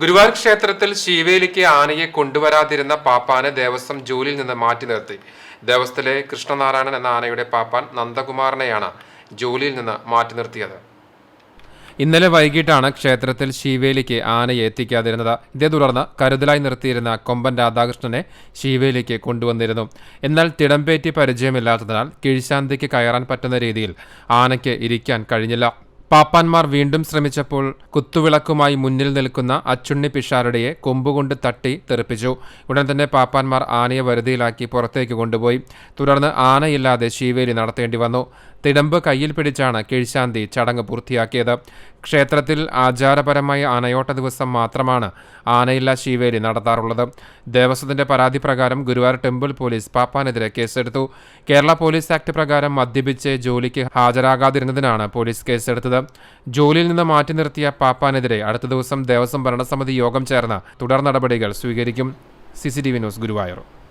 ഗുരുവായൂർ ക്ഷേത്രത്തിൽ ശിവേലിക്ക് ആനയെ കൊണ്ടുവരാതിരുന്ന പാപ്പാനെ ദേവസ്വം ജോലിയിൽ നിന്ന് മാറ്റി നിർത്തി. ദേവസ്ഥത്തിലെ കൃഷ്ണനാരായണൻ എന്ന ആനയുടെ പാപ്പാൻ നന്ദകുമാറിനെയാണ് ജോലിയിൽ നിന്ന് മാറ്റി നിർത്തിയത്. ഇന്നലെ വൈകിട്ടാണ് ക്ഷേത്രത്തിൽ ശിവേലിക്ക് ആനയെ എത്തിക്കാതിരുന്നത്. ഇതേ തുടർന്ന് കരുതലായി നിർത്തിയിരുന്ന കൊമ്പൻ രാധാകൃഷ്ണനെ ശിവേലിക്ക് കൊണ്ടുവന്നിരുന്നു. എന്നാൽ തിടമ്പേറ്റി പരിചയമില്ലാത്തതിനാൽ കീഴ്ശാന്തിക്ക് കയറാൻ പറ്റുന്ന രീതിയിൽ ആനയ്ക്ക് ഇരിക്കാൻ കഴിഞ്ഞില്ല. പാപ്പാന്മാർ വീണ്ടും ശ്രമിച്ചപ്പോൾ കുത്തുവിളക്കുമായി മുന്നിൽ നിൽക്കുന്ന അച്ചുണ്ണി പിഷാരുടെയെ കൊമ്പുകൊണ്ട് തട്ടി തെറിപ്പിച്ചു. ഉടൻ തന്നെ പാപ്പാന്മാർ ആനയെ വരുതിയിലാക്കി പുറത്തേക്ക് കൊണ്ടുപോയി. തുടർന്ന് ആനയില്ലാതെ ശീവേലി നടത്തേണ്ടി വന്നു. തിടമ്പ് കയ്യിൽ പിടിച്ചാണ് കീഴ്ശാന്തി ചടങ്ങ് പൂർത്തിയാക്കിയത്. ക്ഷേത്രത്തിൽ ആചാരപരമായി ആനയോട്ട ദിവസം മാത്രമാണ് ആനയില്ല ശീവേലി നടത്താറുള്ളത്. ദേവസ്വത്തിന്റെ പരാതി പ്രകാരം ഗുരുവായൂർ ടെമ്പിൾ പോലീസ് പാപ്പാനെതിരെ കേസെടുത്തു. കേരള പോലീസ് ആക്ട് പ്രകാരം മദ്യപിച്ച് ജോലിക്ക് ഹാജരാകാതിരുന്നതിനാണ് പോലീസ് കേസെടുത്തത്. ജോലിയിൽ നിന്ന് മാറ്റി നിർത്തിയ പാപ്പാനെതിരെ അടുത്ത ദിവസം ദേവസ്വം ഭരണസമിതി യോഗം ചേർന്ന് തുടർ നടപടികൾ സ്വീകരിക്കും. C news Guruvayur.